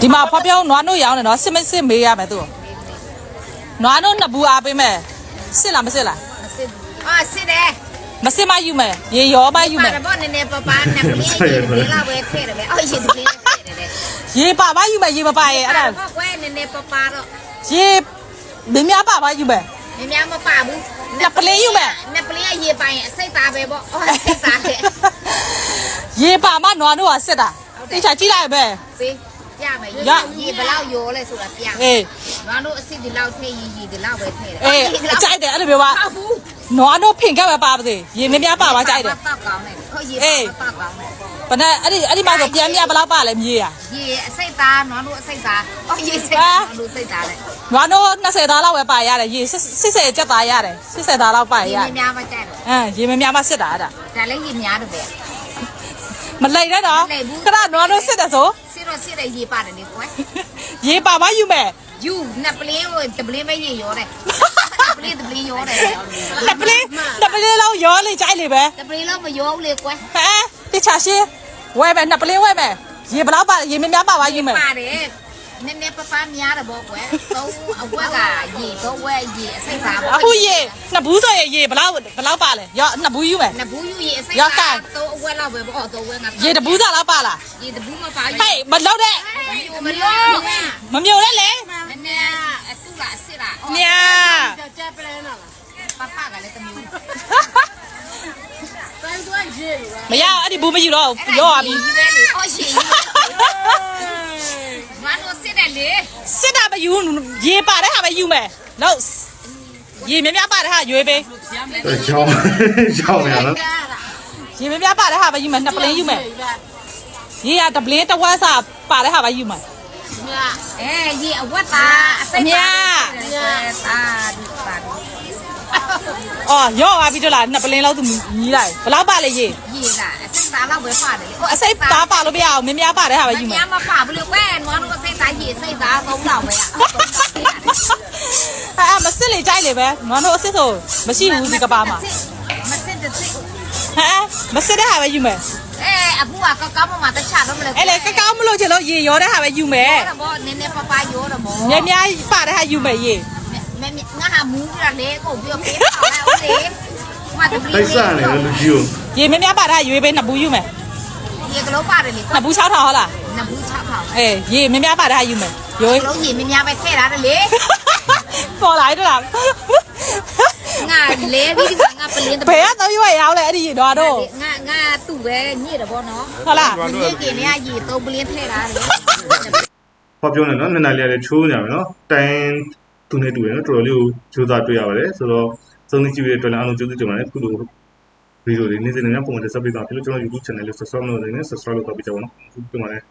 ဒီမှာဖော်ပြောင်းနွားနို့ရောင်းတယ်နော်စစ်မစစ်မေးရမယ်သူ့ကိုနွားနို့နှစ်ဘူးအားပေးမယ်စစ်လားမစစ်လားမစစ်အာစစ်တယ်မစစ်မယူမယ်ရေရောမယူပါမယ်တော့နည်းနည်းပပနပလင်းရေဒီလာဝဲထဲတယ်ပဲအော်ရေဒီလေးထဲတယ်လေရေပါမယူမယ်ရေမပါရဲ့အဲ့ဒါတော့ကွယ်နည်းနည်းပပတော့ရေမင်းများပါမယူမယ်မများမပါဘူးနပလင်းယူမယ်နပလင်းရေပိုင်အစိတ်သားပဲပေါ့အော်စိတ်သားတဲ့ရေပါမနွားနို့ကစစ်တာတိချာကြည့်လိုက်ပဲပေး ပြမယ်ရရေဘလောက်ရောလဲဆိုတာပြအေးငါတို့အစ်စ်ဒီလောက်ထဲရေရေဒီလောက်ပဲထဲတယ်အေးအကြိုက်တယ်အဲ့လိုပြောပါဟုတ်ဘူးနွားနို့ဖင်ကပ်ပဲပါပါစေရေမင်းများပါပါကြိုက်တယ်တော့ကောင်းတယ်ဟိုရေအေးတော့ကောင်းတယ်ဘယ်နဲ့အဲ့ဒီအဲ့ဒီမှာဆိုပြန်မြဘယ်လောက်ပါလဲမြေရရေအစိတ်သားနွားတို့အစိတ်သားအော်ရေစိတ်သားနွားတို့စိတ်သားလေနွားနို့20သားလောက်ပဲပါရတယ်ရေ80ကျက်သားရတယ်80သားလောက်ပါရရေရတယ်များမကြိုက်တော့အဲရေမများမစစ်တာအဲ့ဒါဒါလည်းရေများတော့ပဲမလိမ့်နဲ့နော်မလိမ့်ဘူးခဏနွားနို့စစ်တယ်ဆိုစစ် တော့စစ်တယ်ရေပါတယ်လေကွယ်ရေပါမယူမယ်ယူနှစ်ပလင်းကိုတပလင်းပဲရေရောတယ်ပလင်းတပလင်းရောတယ်နှစ်ပလေးနှစ်ပလေးလောက်ရောလေကြိုက်လေပဲတပလင်းတော့မရောဘူးလေကွယ်ဟဲတချာရှင်းဝဲမယ်နှစ်ပလေးဝဲမယ်ရေဘယ်လောက်ပါရေမများပါပါယူမယ်ပါတယ် နည်းနည်းပပများတယ်ပေါ့ကွယ်သုံးအဝက်ကရေသုံးဝက်ရေအစိတ်သားပေါ့အခုရေနှစ်ဘူးဆိုရင်ရေဘယ်လောက်ဘယ်လောက်ပါလဲရောနှစ်ဘူးယူမယ်နှစ်ဘူးယူရေအစိတ်ရောကန်သားသုံးအဝက်လောက်ပဲပေါ့သုံးဝက်ကရေတဘူးစားလောက်ပါလားရေတဘူးမပါဟဲ့မလောက်တဲ့ယူမလို့မမြုံနဲ့လေနည်းနည်းအတူလားအစ်လားညာကြက်ပလင်းလားပပကလည်းတမျိုးမရအဲ့ဒီဘူးမယူတော့ရောသွားပြီပဲလေအော်ရှင်မနုစစ်တယ်လေ စစ်တာမ ယူရေပါတဲ့ဟာပဲယူမယ်လို့ရေမများပါတဲ့ဟာရွေးပေးရှောင်းရှောင်းရနော်ရေမများပါတဲ့ဟာပဲယူမယ်နှစ်ပလင်းယူမယ်ရေရတပလင်းတစ်ဝက်စာပါတဲ့ဟာပဲယူမယ်အဲရေအဝတ်သားအစိတ်မြတ်သားဒီပါအော်ရောသွားပြီတို့လားနှစ်ပလင်းလောက်သူညီးလိုက်ဘယ်လောက်ပါလဲရေရေကအစိတ် သားလောက်ပဲပါတယ်လေအစိတ်သားပါလို့မရအောင်မများပါတဲ့ဟာပဲယူမယ်မမပါဘူးလေကွယ်နွားတို့အစိတ်သားရေအစိတ်သားသုံးလောက်ပဲသုံးလောက်ပဲအဲမစစ်လေကြိုက်လေပဲနွားတို့အစစ်ဆိုမရှိဘူးဒီကဘာမှာမစစ်တဲ့စစ်ဟမ်မစစ်တဲ့ဟာပဲယူမယ်အဲအပူကကောက်ကောက်မှတခြားတော့မလဲအဲ့လေကကောင်းမလို့ချင်လို့ရေရောတဲ့ဟာပဲယူမယ်တော့နည်းနည်းပပရောတော့မောမြများပါတဲ့ဟာယူမယ်ရေမမငါဟာမူးကြလေကိုပြောပေးပါဦးလေမ တပလီ တိုက်စားနေတယ်လူကြီးကို ရေမများပါတဲ့ဟာရွေးပေးနှစ်ဘူးယူမယ် ရေကလေးပါတယ်လေ နှစ်ဘူး6000ဟုတ်လား နဘူးချောက်ပါ အေးရေမများပါတဲ့ဟာယူမယ်ရွေး လုံးကြီးမများပဲထဲထားတယ်လေ ပေါ်လာတော့လား ငါလဲပြီးငါပလင်း ဘယ်ကတော့ရွေးရောက်လဲအဲ့ဒီတော့တော့ ငါငါသူ့ပဲညစ်တယ်ဗောနော် ဟုတ်လား ဒီကင်းเนี่ยရေသုံးပလင်းထဲထားတယ် ဟောပြောနေနော်မျက်နှာလေးကလည်းချိုးနေရမယ်နော်တိုင်းသူနဲ့တူတယ်နော်တော်တော်လေးကိုကြိုးစားတွေ့ရပါတယ်ဆိုတော့ သုံးနေကြည့်ပြီးတဲ့အတွက်လည်းအားလုံးကျေးဇူးတင်ပါတယ်ခုလိုဗီဒီယိုလေးနေ့စဉ်နဲ့ပုံမှန်တက်ဆက်ပေးတာဖြစ်လို့ကျွန်တော် YouTube channel လေး subscribe လုပ်နေတယ် subscribe လုပ်တော့ပြကြပါဦးနော်ကျေးဇူးတင်ပါတယ်